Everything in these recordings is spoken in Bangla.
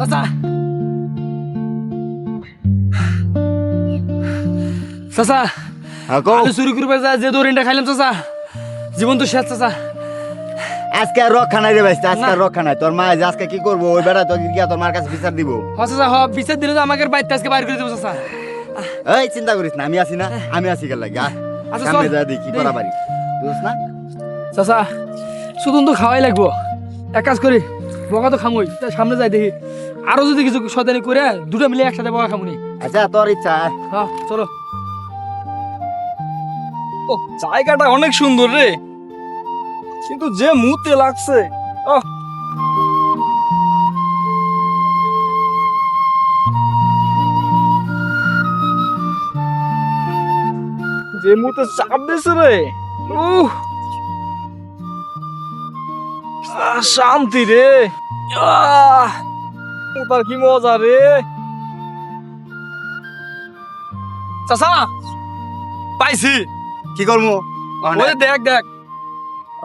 চাচা চাচা। আলু চুরি করবে যা যে দৌড়িটা খাইলাম চাচা। জীবন তো শেষ চাচা। আজকে আর রক্ষা নাই রে ভাই আজকে আর রক্ষা নাই। তোর মা আজকে কি করব ওই বেড়া তো গিয়া তোর মার কাছে বিচার দিব। হ চাচা হ বিচার দিলে তো আমাকে বাইতে আজকে বাইর করে দেবো চাচা। এই চিন্তা করিস না আমি আছি না আমি আছি গেল লাগা আচ্ছা, সামনে। যা দেখি করা পারি বুঝছ না? চাচা শুধু তো খাওয়াই লাগবো। এক কাজ করি বকা তো খামই সামনে যাই দেখি। আরও যদি কিছু সদানি করে দুটো মিলে একসাথে বকা খামুনি। আচ্ছা তোর ইচ্ছা হ্যাঁ। চলো। ও জায়গাটা অনেক সুন্দর রে। কিন্তু যে মুতে লাগছে আহ যে মুতে চাপ দিছে রে উহ। শান্তি রে। আহ। তার কি মজা রে? চাচা! পাইছি। কি করব ওই দেখ দেখ।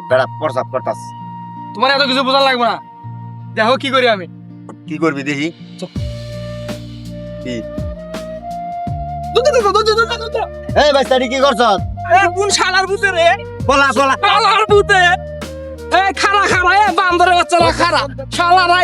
বেড়া প্রসাব করতাস তোমার এত কিছু বোঝা লাগবে না। দেখো কি করি আমি। কি করবি দেখি? কি? এই ভাই কি করছ? এ কোন শালার ভূতে রে? বলা বলা। শালার ভূতে। এ খারা খারা এ বান্দরের বাচ্চারা খারা শালারা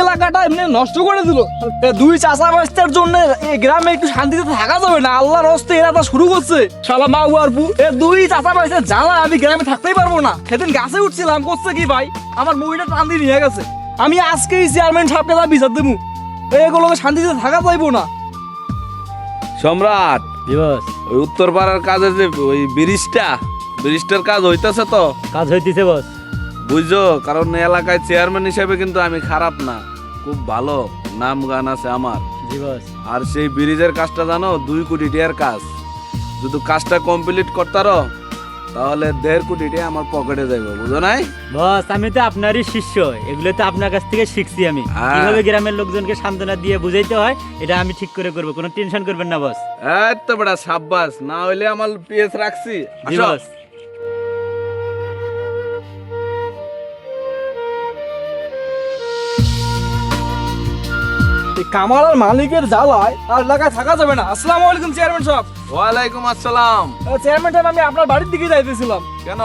এলাকাটা এমনি নষ্ট করে দিল। এ দুই চাষা বাস্তার জন্য এই গ্রামে একটু শান্তিতে থাকা যাবে না। আল্লাহর হস্তে এরা তো শুরু করছে। শালা মা আর পু এ দুই চাষা বাস্তার জ্বালা আমি গ্রামে থাকতেই পারব না। সেদিন গাছে উঠছিলাম করছে কি ভাই? আমার মুভিটা টান দিয়ে নিয়ে গেছে। আমি আজকেই চেয়ারম্যান সাহেবকে যা বিচার দেবো। এগুলোকে শান্তিতে থাকা যাইবো না। সম্রাট দিবস ওই উত্তর পাড়ার কাজে যে ওই ব্রিজটা ব্রিজটার কাজ হইতাছে তো? কাজ হইতেছে বস। বুঝছ? কারণ এলাকায় চেয়ারম্যান হিসেবে কিন্তু আমি খারাপ না। খুব ভালো নাম গান আছে আমার। আর সেই ব্রিজের কাজটা জানো? দুই কোটি টাকার কাজ। যদি কাজটা কমপ্লিট করতারো তাহলে দেড় কোটি টাকা আমার পকেটে যাবে বুঝো নাই? বস আমি তো আপনারই শিষ্য। এগুলো তো আপনার কাছ থেকে শিখছি আমি। হ্যাঁ। কীভাবে গ্রামের লোকজনকে সান্ত্বনা দিয়ে বুঝাইতে হয় এটা আমি ঠিক করে করব। কোনো টেনশন করবেন না বস এই তো বেটা সাব্বাস। না হইলে আমার পিএস রাখছি। আসো। কামাল আর মালিকের জ্বালায় আর এলাকায় থাকা যাবে না। আসসালামু আলাইকুম চেয়ারম্যান সাহেব। ওয়ালাইকুম আসসালাম। চেয়ারম্যান সাহেব আমি আপনার বাড়ির দিকে যাইতেছিলাম। কেন?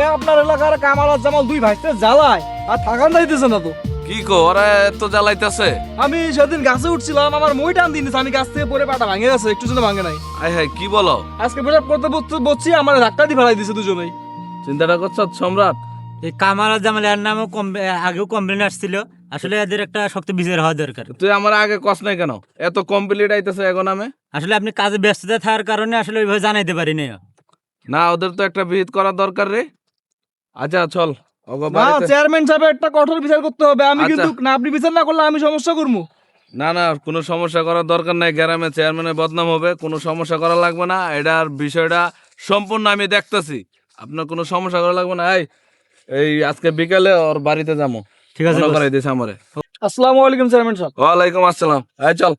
এ আপনার এলাকার কামাল আর জামাল দুই ভাইতে জ্বালায় আর থাকান যাইতেছে না তো। কি কো ওরা এত জ্বালাইতেছে? আমি সেদিন গাছে উঠছিলাম আমার মই টান দিন আমি গাছ থেকে পরে পাটা ভাঙে গেছে একটু জন্য ভাঙে নাই। আই হাই কি বলো? আজকে পেশাব করতে বসছি আমার ধাক্কা দিয়ে ফেলাই দিছে দুজনেই। চিন্তাটা করছ সম্রাট? এই কামাল আর জামাল এর নামও কম আগেও কমপ্লেন আসছিল। আসলে এদের একটা শক্ত বিচার হওয়া দরকার। তুই আমার আগে কস নাই কেন? এত কমপ্লিট আইতেছে এখন আমি? আসলে আপনি কাজে ব্যস্ততা থাকার কারণে আসলে ওইভাবে জানাইতে পারি না না ওদের তো একটা বিহিত করা দরকার রে। আচ্ছা চল না চেয়ারম্যান সাহেব একটা কঠোর বিচার করতে হবে। আমি আচ্ছা। কিন্তু না আপনি বিচার না করলে আমি সমস্যা করব। না না কোনো সমস্যা করার দরকার নাই। গ্রামে চেয়ারম্যানের বদনাম হবে কোনো সমস্যা করা লাগবে না। এটার বিষয়টা সম্পূর্ণ আমি দেখতেছি। আপনার কোনো সমস্যা করা লাগবে না? এই এই আজকে বিকালে ওর বাড়িতে যাব। ঠিক আছে মনে। করাই দিয়েছে আমারে। আসসালামু আলাইকুম চেয়ারম্যান সাহেব। ওয়ালাইকুম আসসালাম। এই চল।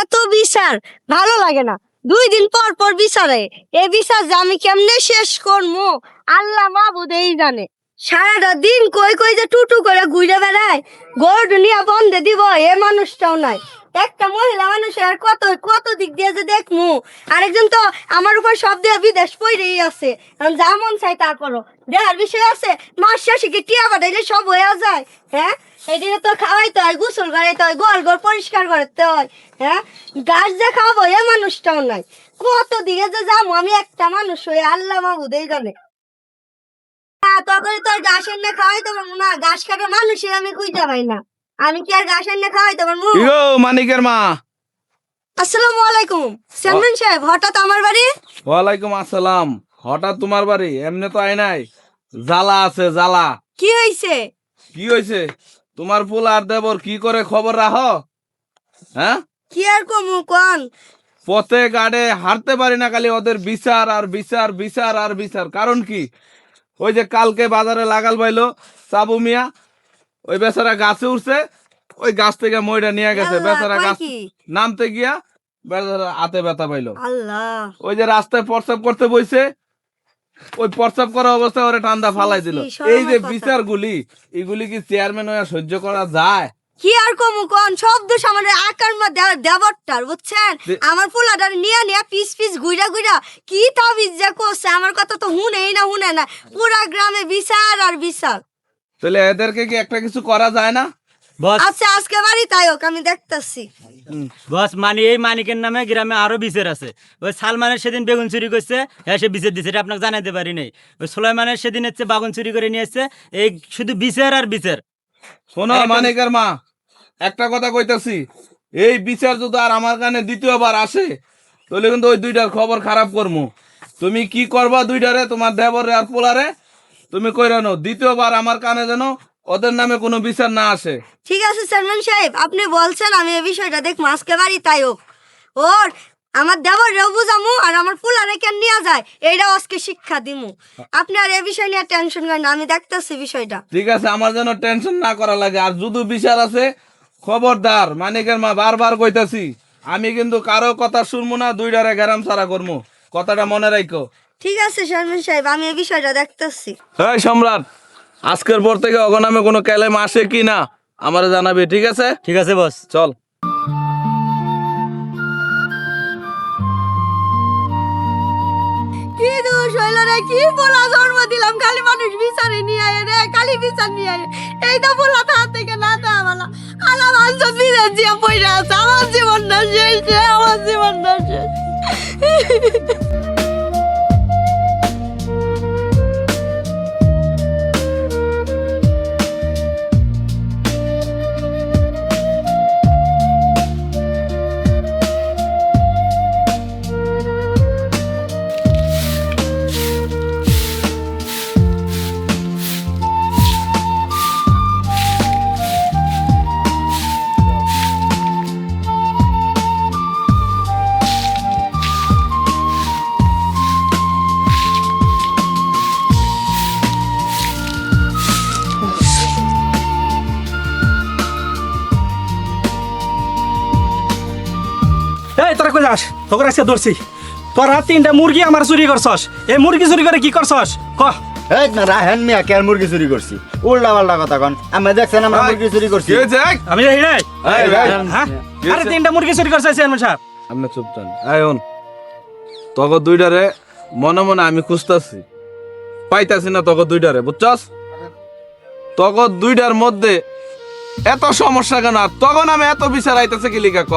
এত বিচার ভালো লাগে না। দুই দিন পর পর বিচারে। এ বিচার যে আমি কেমনে শেষ করব আল্লাহ মাহবুদেই জানে। সারাটা দিন কই কই যে টুটু করে ঘুরে বেড়ায়। গরু দুনিয়া বন্ধে দিব, এ মানুষটাও নাই। একটা মহিলা মানুষ আর কত কত দিক দিয়ে যে দেখমু। আরেকজন তো আমার উপর সব দিয়ে বিদেশ পইরেই আছে। যা মন চাই তা করো। দেহার বিষয় আছে, মাস শেষে কি টিয়া বাটাইলে সব হয়ে যায় হ্যাঁ? এদিকে তো খাওয়াইতে হয়, গোসল করাইতে হয়, গোয়াল ঘর পরিষ্কার করতে হয় হ্যাঁ? গাছ যে খাওয়াবো, এ মানুষটাও নাই। কত দিকে যে যাব আমি একটা মানুষ হয়ে আল্লাহ মাহবুদেই জানে হ্যাঁ তখন তো আর ঘাস এনে খাওয়াইতে না ঘাস কাটা মানুষের আমি খুঁজতে পাই না। আমি কি আর ঘাস এনে খাওয়াইতে পারব ইগো মানিকের মা। আসসালামু আলাইকুম। চেয়ারম্যান সাহেব হঠাৎ আমার বাড়ি? ওয়ালাইকুম আসসালাম। হঠাৎ তোমার বাড়ি? এমনি তো আই নাই। জ্বালা আছে জ্বালা। কি হয়েছে কি হয়েছে তোমার ফুল আর দেবর কি করে খবর রাখো? হ্যাঁ? কি আর কমু কন? পথে গাড়ে হারতে পারি না খালি ওদের বিচার আর বিচার বিচার আর বিচার। কারণ কি? ওই যে কালকে বাজারে লাগাল পাইলো সাবু মিয়া ওই বেচারা গাছে উঠছে ওই গাছ থেকে মইটা নিয়ে গেছে বেচারা গাছ নামতে গিয়া বেচারা হাতে ব্যথা পাইলো। ওই যে রাস্তায় প্রস্রাব করতে বইছে ওই প্রস্রাব করা অবস্থায় ওরা ঠান্ডা ফালাই দিল। এই যে। বিচারগুলি এগুলি কি চেয়ারম্যান হয়ে সহ্য করা যায়? কি আর কমু কোন? সব দোষ আমার আকার মা দেবরটার বুঝছেন? আমার পোলাটার নিয়ে নিয়ে পিস পিস গুইরা গুইরা কি তাবিজ যে করছে? আমার কথা তো হুনেই না হুনে না। পুরা গ্রামে বিচার আর বিচার তাহলে এদেরকে কি একটা কিছু করা যায় না? বস। আচ্ছা আজকে বাড়ি তাই হোক আমি দেখতাছি। বস মানে এই মানিকের নামে গ্রামে আরও বিচার আছে। ওই সালমানের সেদিন বেগুন চুরি করছে হ্যাঁ সে বিচার দিছে এটা আপনাকে জানাতে পারি নাই। ওই সুলাইমানের সেদিন হচ্ছে বাগুন চুরি করে নিয়েছে এই শুধু বিচার আর বিচার। শোনো মানিকের মা একটা কথা কইতাছি। এই বিচার যদি আর আমার কানে দ্বিতীয়বার আসে তাহলে কিন্তু ওই দুইটার খবর খারাপ করব তুমি কি করবা দুইটারে? তোমার দেবরে আর পোলারে? তুমি কইরা নো দ্বিতীয়বার আমার কানে যেন ওদের নামে কোনো বিচার না আসে। ঠিক আছে চেয়ারম্যান সাহেব আপনি বলছেন আমি এই বিষয়টা দেখব আজকে বাড়ি তাই হোক। ওর আমার দেবর রেও বুঝামু আর আমার পোলারে কেন নিয়ে যায়? এইটাও আজকে শিক্ষা দিমু। আপনি আর এই বিষয় নিয়ে টেনশন করেন না, আমি দেখতাছি বিষয়টা। ঠিক আছে আমার যেন টেনশন না করা লাগে। আর যদি বিচার আছে খবরদার মানিকের মা বারবার কইতাছি আমি কিন্তু কারও কথা শুনব না দুইটারে গ্যারাম সারা করব। কথাটা মনে রাখো ঠিক আছে চেয়ারম্যান সাহেব আমি এই বিষয়টা দেখতেছি। এই সম্রাট আজকের পর থেকে অগনামে কোনো ক্যালেম আসে কি না আমার জানাবি ঠিক আছে? ঠিক আছে বস। চল। কি বলা জন্ম দিলাম? খালি মানুষ বিচারে নিয়ে আয় রে, খালি বিচার নিয়ে আয়। এই তো বলা তার থেকে না তা বলা। আলা মানুষ বিচার জিয়া পয়সা আছে, আমার জীবনটা শেষ আমার জীবনটা শেষ। তোকে আজকে ধরছি। তোরা তিনটা মুরগি আমার চুরি করছস। এই মুরগি চুরি করে কি করছস? ক। এই না রাহেন মিয়া কে মুরগি চুরি করছি? উল্টা পাল্টা কথা কন। আমি দেখছেন আমরা মুরগি চুরি করছি। আমি জানি নাই? হ্যাঁ? আরে তিনটা মুরগি চুরি করছে চেয়ারম্যান সাহেব। আপনি চুপ থান হন। তখন দুইটারে মনে মনে আমি খুঁজতাছি। পাইতাছি না তখন দুইটারে বুঝছস? তখন দুইটার মধ্যে এত সমস্যা কেন? আর তখন আমি এত বিচার আইতাছে কি লিখা ক?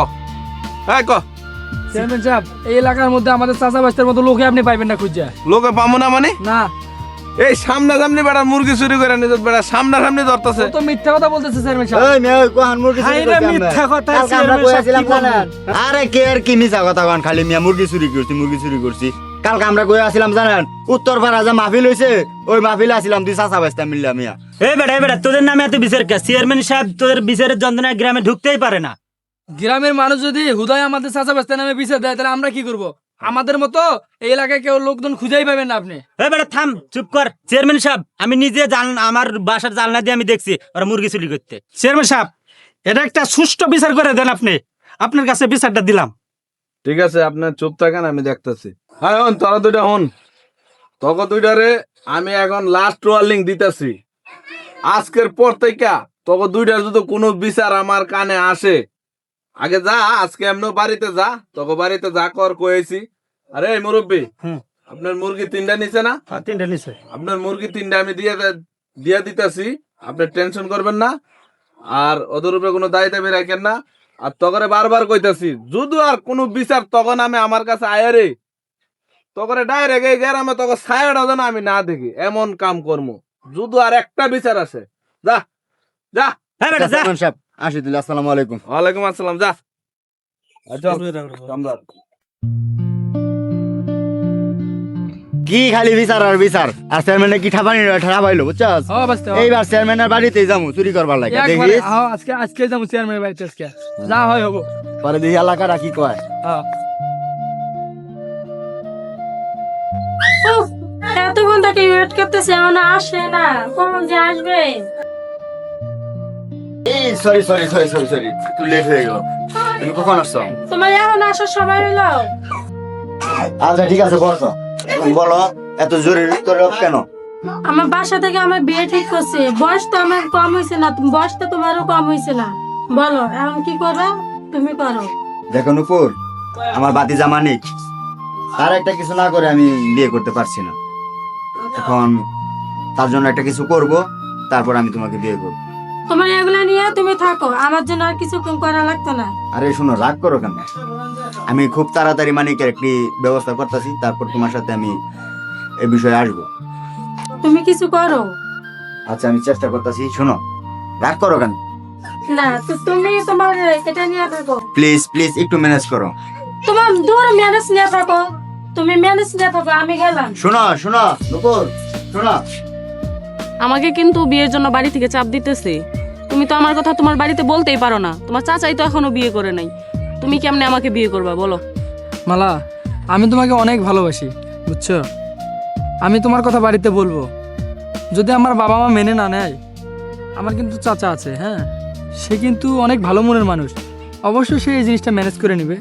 হ্যাঁ ক? চেয়ারম্যান সাহেব এই এলাকার মধ্যে আমাদের চাচা বাস্তার মতো লোকে আপনি পাইবেন না খুঁজা। লোকে পাবো না মানে? না। এই সামনা সামনি বেড়া মুরগি চুরি করে নিজের বেড়া সামনা সামনি ধরতেছে তো মিথ্যা কথা বলতেছে চেয়ারম্যান সাহেব। এই মেয়ে কোহান মুরগি চুরি হাই রে, করছি আমরা। মিথ্যা কথা, চেয়ারম্যান সাহেব? আরে কে আর কি মিছা কথা কন খালি মিয়া মুরগি চুরি করছি মুরগি চুরি করছি। কালকে আমরা আসিলাম জানেন উত্তর পাড়া যে মাহফিল হইছে ওই মাহফিলে আসিলাম দুই চাচা বাস্তা মিললাম মিয়া। এই বেটা এই বেটা তোদের নামে এত বিচার কে চেয়ারম্যান সাহেব তোদের বিচারের যন্ত্রণায় গ্রামে ঢুকতেই পারে না। গ্রামের মানুষ যদি হুদায় আমাদের চাচা নামে বিচার দেয় তাহলে আমরা কি করব? আমাদের মতো এই এলাকায় কেউ লোকজন খুঁজেই পাবেন না আপনি। এই থাম চুপ কর। চেয়ারম্যান সাহেব আমি নিজে জান আমার বাসার জানলা দিয়ে আমি দেখছি ওরা মুরগি চুরি করতে। চেয়ারম্যান সাহেব এটা একটা সুষ্ঠু বিচার করে দেন আপনি। আপনার কাছে বিচারটা দিলাম। ঠিক আছে আপনার চুপ থাকেন আমি দেখতেছি। হ্যাঁ হন তোরা দুইটা হন। তখন দুইটারে আমি এখন লাস্ট ওয়ার্নিং দিতেছি। আজকের পর থেকে তখন দুইটার যদি কোনো বিচার আমার কানে আসে আগে যা আজকে এমন বাড়িতে যা। তোকে বাড়িতে যা কর কয়েছি আরে মুরব্বী হুম। আপনার মুরগি তিনটা নিছে না? হ্যাঁ, তিনটা নিচে আপনার মুরগি তিনটা আমি দিয়ে দিয়ে দিতেছি। আপনি টেনশন করবেন না। আর ওদের উপরে কোনো দায় দাবি রাখেন না। আর তকরে বারবার কইতাছি যদি আর কোনো বিচার তখন আমি আমার কাছে আয়ারে তকরে ডাইরেক্ট এই গ্রামে তখন ছায়াটা যেন আমি না দেখি। এমন কাম করব যদি আর একটা বিচার আছে যা যা। হ্যাঁ বেটা যা। আসি আসসালামু আলাইকুম। ওয়ালাইকুম আসসালাম যা। কি খালি বিচার আর বিচার? আর চেয়ারম্যানে কি ঠাপানি ঠাড়া পাইলো বুঝছস? এইবার চেয়ারম্যানের বাড়িতে যামু চুরি করবার লাগে। দেখিস? হ্যাঁ, আজকে আজকে যাব চেয়ারম্যানের বাড়িতে আজকে। যা হয় হব। পরে দেখি এলাকাটা কি কয়। হ্যাঁ এতক্ষণ থেকে ওয়েট করতেছে এমন আসে না। কখন যে আসবে? Sorry sorry sorry sorry sorry একটু লেট হয়ে গেল তুমি কখন আসছো? তোমার এখন আসার সময় হইল। আচ্ছা ঠিক আছে এখন বলো এত জরুরি তোর কেন? আমার বাসা থেকে আমার বিয়ে ঠিক করছে। বয়স তো আমার কম হয়েছে না বয়স তো তোমারও কম হয়েছে না। বলো এখন কি করো? তুমি করো। দেখো নুপুর আমার বাতি জামানিক তার একটা কিছু না করে আমি বিয়ে করতে পারছি না। এখন তার জন্য একটা কিছু করব তারপর আমি তোমাকে বিয়ে করব। তোমার এগুলা নিয়ে তুমি থাকো আমার জন্য আর কিছু করা লাগতো না। আরে শোনো রাগ করো কেন? আমি খুব তাড়াতাড়ি মানিকের একটি ব্যবস্থা করতেছি তারপর তোমার সাথে আমি এই বিষয়ে আসব। তুমি কিছু করো। আচ্ছা আমি চেষ্টা করতেছি শোনো রাগ করো কেন? না তো তুমি তোমার এটা নিয়ে থাকো। প্লিজ প্লিজ একটু ম্যানেজ করো। তোমার দূর ম্যানেজ নিয়ে থাকো তুমি ম্যানেজ নিয়ে থাকো আমি গেলাম। শোনো শোনো নুপুর শোনো। আমাকে কিন্তু বিয়ের জন্য বাড়ি থেকে চাপ দিতেছে। তুমি তো আমার কথা তোমার বাড়িতে বলতেই পারো না। তোমার চাচাই তো এখনও বিয়ে করে নাই। তুমি কেমনে আমাকে বিয়ে করবা বলো? মালা আমি তোমাকে অনেক ভালোবাসি বুঝছ? আমি তোমার কথা বাড়িতে বলব। যদি আমার বাবা মা মেনে না নেয় আমার কিন্তু চাচা আছে হ্যাঁ? সে কিন্তু অনেক ভালো মনের মানুষ। অবশ্যই সে এই জিনিসটা ম্যানেজ করে নেবে।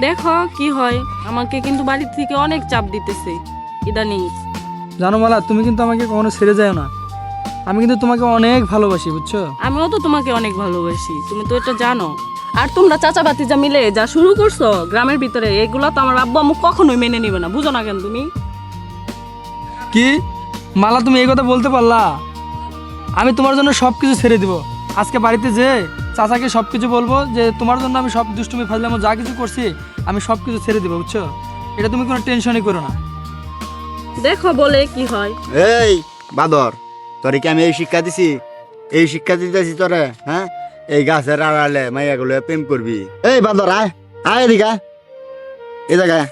দেখো কি হয় আমাকে কিন্তু বাড়ি থেকে অনেক চাপ দিতেছে। ইদানিং। জানো মালা তুমি কিন্তু আমাকে কখনো ছেড়ে যায় না। আমি কিন্তু তোমাকে অনেক ভালোবাসি বুঝছ? আমিও তো তোমাকে অনেক ভালোবাসি তুমি তো এটা জানো। আর তোমরা চাচা বাতিজা মিলে যা শুরু করছ গ্রামের ভিতরে এগুলা তো আমার আব্বু আম্মু কখনোই মেনে নিবে না বুঝো না কেন তুমি? কি? মালা তুমি এই কথা বলতে পারলা? আমি তোমার জন্য সব কিছু ছেড়ে দিব। আজকে বাড়িতে যে চাচাকে সব কিছু বলব যে তোমার জন্য আমি সব দুষ্টুমি ফাজলাম যা কিছু করছি আমি সব কিছু ছেড়ে দিব বুঝছ? এটা তুমি কোনো টেনশনই করো না। দেখো বলে কি হয়। এই বাদর। তোরে কি আমি এই শিক্ষা দিছি? এই শিক্ষা দিতেছি তোরে হ্যাঁ? এই গাছের আড়ালে মাইয়াগুলো প্রেম করবি। এই বাদর আয় আয় এদিকে। এই জায়গায়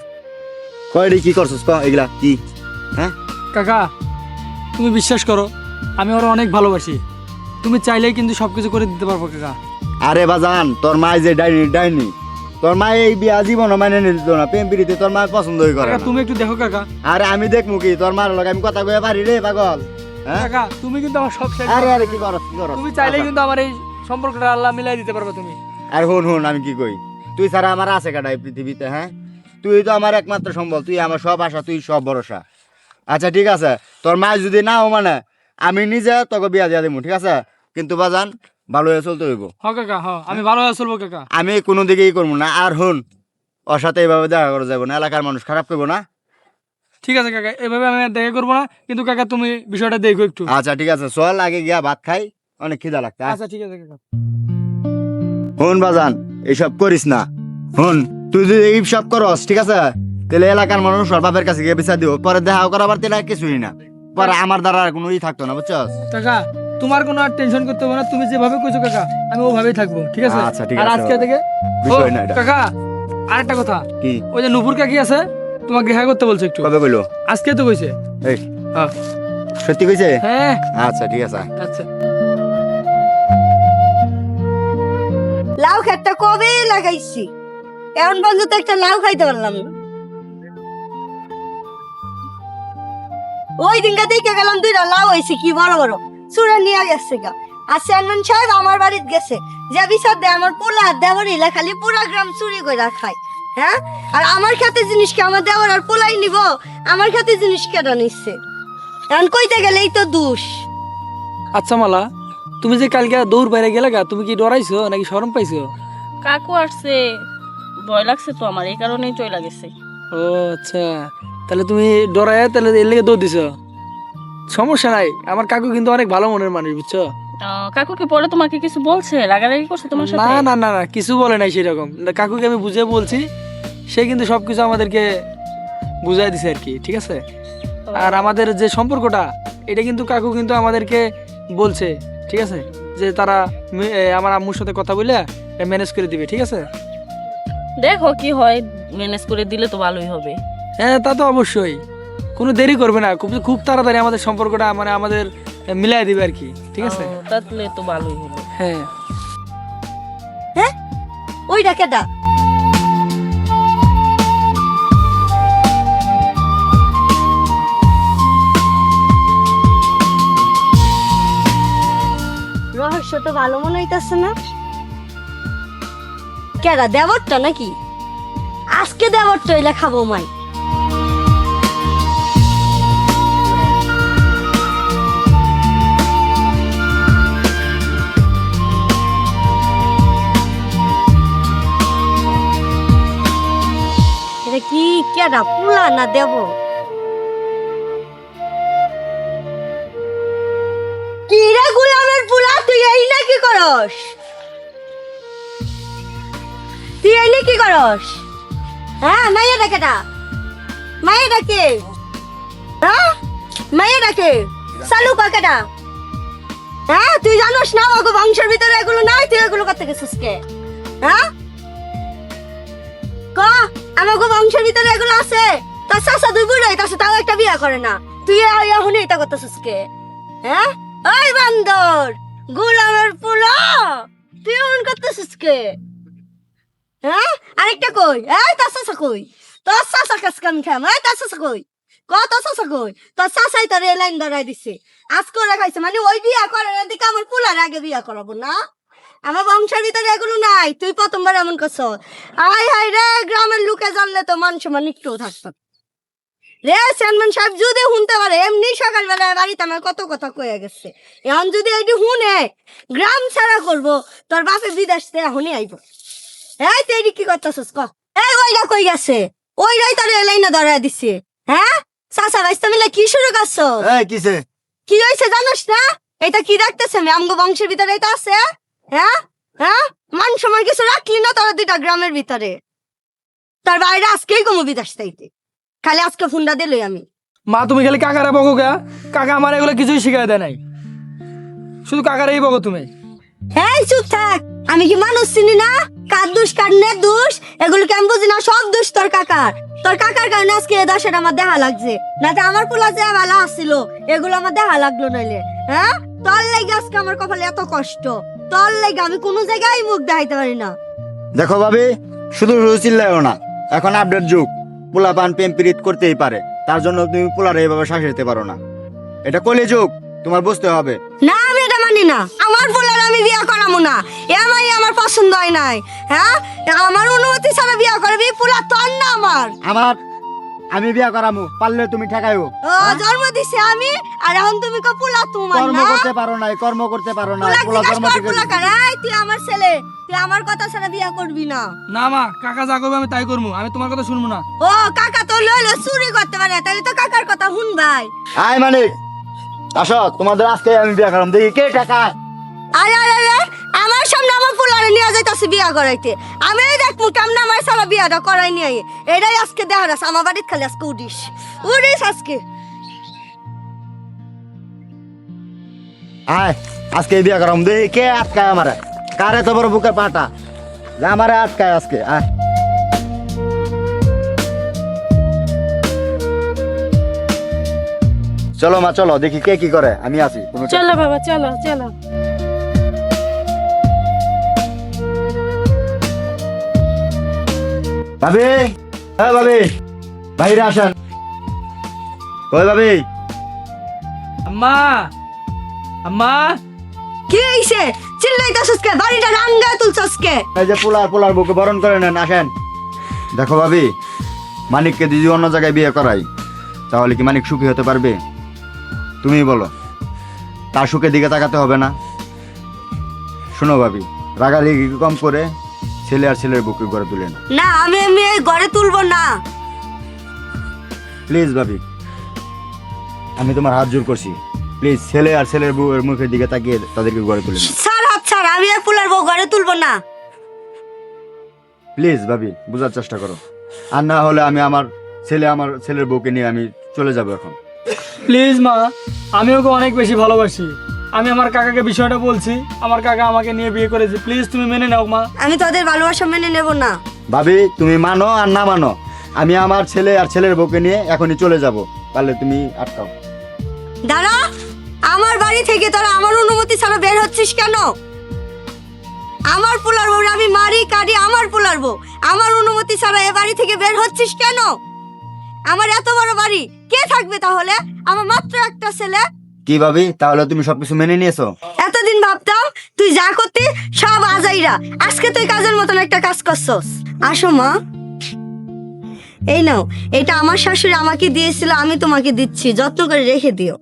কয় রে কি করছিস ক এগুলা কি? হ্যাঁ? কাকা তুমি বিশ্বাস করো আমি ওরা অনেক ভালোবাসি। তুমি চাইলেই কিন্তু সব কিছু করে দিতে পারব কাকা। আরে বাজান তোর মা যে ডাইনি ডাইনি। তোর মা এই বিয়া জীবন মানে নিত না প্রেম প্রীতি তোর মা পছন্দই করে তুমি একটু দেখো কাকা। আরে আমি দেখমু কি তোর মার লগে আমি কথা কয়ে পারি রে পাগল? কাকা তুমি কিন্তু আমার সব শেষ আরে আরে কি করস কি করস তুমি চাইলেই কিন্তু আমার এই সম্পর্কটা আল্লাহ মিলাই দিতে পারবে তুমি। আর হুন হুন আমি কি কই? তুই ছাড়া আমার আছে কাটা এই পৃথিবীতে হ্যাঁ? তুই তো আমার একমাত্র সম্বল তুই আমার সব আশা তুই সব ভরসা। আচ্ছা ঠিক আছে তোর মা যদি নাও মানে আমি নিজে তোকে বিয়া দিয়া দেবো ঠিক আছে? কিন্তু বাজান ভালো হয়ে চলতে হইব। হ কাকা হ আমি ভালো হয়ে চলবো কাকা। আমি কোনো দিকেই করব না। আর হুন ওর সাথে এইভাবে দেখা করা যাব না এলাকার মানুষ খারাপ করব না। ঠিক আছে কাকা এভাবে আমি দেখা করব না কিন্তু কাকা তুমি বিষয়টা দেখো একটু। আচ্ছা ঠিক আছে চল আগে গিয়া ভাত খাই অনেক খিদা লাগছে আচ্ছা ঠিক আছে কাকা। হুন বাজান এইসব করিস না। হুন তুই যদি এইসব করস ঠিক আছে? তাহলে এলাকার মানুষ ওর বাপের কাছে গিয়ে বিচার দিব। পরে দেখা করাবার তেলা কিছুই না। পরে আমার দ্বারা আর কোনো ই থাকতো না বুঝছস? কাকা তোমার কোনো আর টেনশন করতে হবে না তুমি যেভাবে কইছো কাকা আমি ওভাবেই থাকব ঠিক আছে? আচ্ছা, ঠিক আছে আর। আজকে থেকে বিষয় না এটা। কাকা আরেকটা কথা। কি? ওই যে নুপুর কাকি আছে তোমাকে দেখা করতে বলছে একটু। কবে কইলো? আজকে তো কইছে। এই। হ্যাঁ। সত্যি কইছে? হ্যাঁ। আচ্ছা ঠিক আছে। আচ্ছা। লাউ খেতটা কবে লাগাইছি? এখন পর্যন্ত একটা লাউ খাইতে পারলাম না। ওই দিনকা দেখে গেলাম দুইটা লাউ হয়েছে কি বড় বড়। চূড়া নিয়ে গেছে গা। আর চেয়ারম্যান সাহেব আমার বাড়িতে গেছে। যে বিচার দেয় আমার পোলা দেওয়ার খালি পুরা গ্রাম চুরি করে খায়। হ্যাঁ? আর আমার খাতে জিনিস কি? আমার দেওয়ার আর পোলাই নিব? আমার খাতে জিনিস কেটা নিচ্ছে এখন কইতে গেলেই তো দুষ। আচ্ছা মালা তুমি যে কালকে দৌড় বাইরে গেলে গা তুমি কি ডরাইছো নাকি শরম পাইছো? কাকু আসছে। ভয় লাগছে তো আমার এই কারণেই চলে গেছে। ও আচ্ছা। তাহলে তুমি ডরায় তাহলে এর লেগে দৌড় দিছো? সমস্যা নাই আমার কাকু কিন্তু অনেক ভালো মনের মানুষ বুঝছ? আহ, কাকু কি পরে তোমাকে কিছু বলছে? রাগারাগি করছে তোমার না সাথে? না না না কিছু বলে নাই সেরকম। কাকুকে আমি বুঝে বলছি সে কিন্তু সবকিছু আমাদেরকে বুঝাই দিছে আর কি ঠিক আছে? আর আমাদের যে সম্পর্কটা এটা কিন্তু কাকু কিন্তু আমাদেরকে বলছে ঠিক আছে? যে তারা আমার আম্মুর সাথে কথা বলে ম্যানেজ করে দিবে ঠিক আছে? দেখো কি হয় ম্যানেজ করে দিলে তো ভালোই হবে। হ্যাঁ তা তো অবশ্যই। কোনো দেরি করবে না খুব খুব তাড়াতাড়ি আমাদের সম্পর্কটা মানে আমাদের মিলাই দিবে আর কি ঠিক আছে? তাহলে তো ভালোই হলো। হ্যাঁ। হ্যাঁ? ওইটা কেটা তো ভালো মনে না। কেডা, দেবরটা নাকি? আজকে দেবরটা এলে খাব মাই। এটা কি কেডা, পুলা না দেব করস? তুই না কি করস? হ্যাঁ মাইয়া ডাকেটা মাইয়া ডাকে। হ্যাঁ? ডাকে। হ্যাঁ তুই না বংশের ভিতরে এগুলো নাই, তুই এগুলো করতে গেছিস কে? হ্যাঁ? ক? আমাকে বংশের ভিতরে এগুলো আছে। তার চাষা দুই বুড়ো তার তাও একটা বিয়া করে না। তুই এটা করতেছিস কে? হ্যাঁ? ওই বান্দর! গুলামের পুলো! তুই এমন করতেছিস কে? হ্যাঁ? আরেকটা কই? এই, তোর চাষা কই? তোর চাষা কাজ কাম খাম। এই, তোর চাষা কই? ক, তোর চাষা কই? তোর চাষাই তোর লাইন ধরাই দিছে। আজ করে খাইছে। মানে ওই বিয়া করে না দিকে আমার পুলার আগে বিয়া করাবো না? আমার বংশের ভিতরে এগুলো নাই। তুই প্রথমবার এমন করছ। আই হাই রে, গ্রামের লোকে জানলে তো মান সম্মান একটু থাকতো রে চেয়ারম্যান সাহেব যদি শুনতে পারে এমনি সকালবেলায় বাড়িতে আমার কত কথা কয়ে গেছে। এখন যদি এটি শুনে গ্রাম ছাড়া করব তোর বাপে বিদেশ এখনই আইব। এই তুই এটি কি করতেছিস ক? এই ওইটা কই গেছে? ওইটাই তোর এলাইনে ধরা দিছে। হ্যাঁ? চাচা রাস্তা মিলে কি শুরু করছ? কিসে কি হয়েছে জানোস না? এটা কি রাখতেছে আমি আমগো বংশের ভিতরে এটা আছে। হ্যাঁ? হ্যাঁ? মান সময় কিছু রাখলি না তোরা দুইটা গ্রামের ভিতরে। তার বাইরে আজকেই কমো বিদেশ তাইতে খালি আজকে ফোনটা দিলই আমি। মা তুমি খালি কাকারে বকো গা। কাকা আমার এগুলো কিছুই শিখাই দেয় নাই। শুধু কাকারেই বকো তুমি। এই চুপ থাক। আমি কি মানুষ চিনি না? কার দোষ কার নে দোষ? এগুলো কি আমি বুঝি না সব দোষ তোর কাকার। তোর কাকার কারণে আজকে এ দশটা আমার দেখা লাগছে। না তো আমার পোলা যে ভালো আসছিল এগুলো আমার দেখা লাগল নইলে। হ্যাঁ? তোর লাগে আজকে আমার কপালে এত কষ্ট। তোর লাগে আমি কোনো জায়গায় মুখ দেখাইতে পারি না। দেখো ভাবি শুধু চিল্লাইও না। এখন আপডেট যুগ। পোলা পান প্রেম পীড়িত করতেই পারে। তার জন্য তুমি পোলারে এইভাবে শ্বাস নিতে পারো না। এটা কলি যুগ তোমার বুঝতে হবে। না আমি এটা মানি না। আমার পোলার আমি বিয়ে করাবো না। এ আমি আমার পছন্দ হয় নাই হ্যাঁ? আমার অনুমতি ছাড়া বিয়া করবি পোলা তোর না আমার। আমার আমি বিয়া করামু পারলে তুমি ঠেকাইও। ও জন্ম দিছে আমি আর এখন তুমি কো পোলা তোমার কর্ম করতে পারো না কর্ম করতে পারো না পোলা পোলা জিজ্ঞাসা জন্ম কর পোলা কার। তুই আমার ছেলে তুই আমার কথা ছাড়া বিয়া করবি না। না মা কাকা যা করবে আমি তাই করব আমি তোমার কথা শুনব না। ও কাকা তো লইলো চুরি করতে পারে তাহলে তো কাকার কথা শুন ভাই আয় মানে আসো তোমাদের আজকে আমি বিয়া করাম দেখি কে টাকা আরে আরে আরে আমার সামনে আমার পোলারে নিয়ে যাইতাছে বিয়া করাইতে। আমি দেখব কেমন আমার সালা বিয়াটা করাই নিয়ে আই। এটাই আজকে দেখা যাচ্ছে আমার বাড়িতে খালি আজকে উডিস। উডিস আজকে। আয় আজকে বিয়া করাম। দেখি কে আটকায় আমারে? কারে তো বড় বুকের পাটা? যে আমারে আটকায় আজকে আয়। চলো মা চলো দেখি কে কি করে আমি আছি। চলো বাবা চলো চলো। ভাবি? হ্যাঁ ভাবি। বাইরে আসেন। কই ভাবি? আম্মা! আম্মা! কি হইছে? চিল্লাইতাছস কে? বাড়িটা রাঙ্গা তুলছস কে? এই যে পোলার পোলার বুকে বরণ করে নেন আসেন। দেখো ভাবি মানিককে যদি অন্য জায়গায় বিয়ে করাই। তাহলে কি মানিক সুখী হতে পারবে? তুমি বলো। তার সুখের দিকে তাকাতে হবে না। শোনো ভাবি রাগারাগি কম করে ছেলে আর ছেলের বুকে গড়ে তুলে না না আমি আমি এই ঘরে তুলবো না। প্লিজ ভাবি। আমি তোমার হাত জোর করছি। প্লিজ ছেলে আর ছেলের বউয়ের মুখের দিকে তাকিয়ে তাদেরকে গড়ে তুলে স্যার হাত স্যার আমি আর পোলার বউ ঘরে তুলবো না। প্লিজ ভাবি বোঝার চেষ্টা করো। আর না হলে আমি আমার ছেলে আমার ছেলের বউকে নিয়ে আমি চলে যাব এখন। প্লিজ মা আমি ওকে অনেক বেশি ভালোবাসি। আমি আমার কাকাকে বিষয়টা বলছি। আমার কাকা আমাকে নিয়ে বিয়ে করেছে। প্লিজ তুমি মেনে নাও মা। আমি তোদের ভালোবাসা মেনে নেব না। ভাবি তুমি মানো আর না মানো। আমি আমার ছেলে আর ছেলের বউকে নিয়ে এখনই চলে যাব। পারলে তুমি আটকাও। দাঁড়া! আমার বাড়ি থেকে তোরা আমার অনুমতি ছাড়া বের হচ্ছিস কেন? আমার পোলার বউ আমি মারি কাটি আমার পোলার বউ। আমার অনুমতি ছাড়া এ বাড়ি থেকে বের হচ্ছিস কেন? আমার এত বড় বাড়ি কে থাকবে তাহলে? আমার মাত্র একটা ছেলে কি ভাবি? তাহলে তুমি সবকিছু মেনে নিয়েছো? এতদিন ভাবতাম তুই যা করতে সব আজাইরা। আজকে তুই কাজের মতন একটা কাজ করছস। আসো মা। এই নাও এটা আমার শাশুড়ি আমাকে দিয়েছিল আমি তোমাকে দিচ্ছি যত্ন করে রেখে দিও।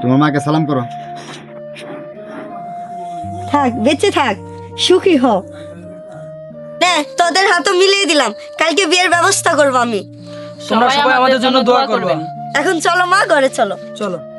তোমার মাকে সালাম করো। থাক বেঁচে থাক সুখী হ। নে তোদের হাতও মিলিয়ে দিলাম কালকে বিয়ের ব্যবস্থা করব আমি। তোমরা সবাই আমাদের জন্য দোয়া করবে। এখন চলো মা ঘরে চলো। চলো।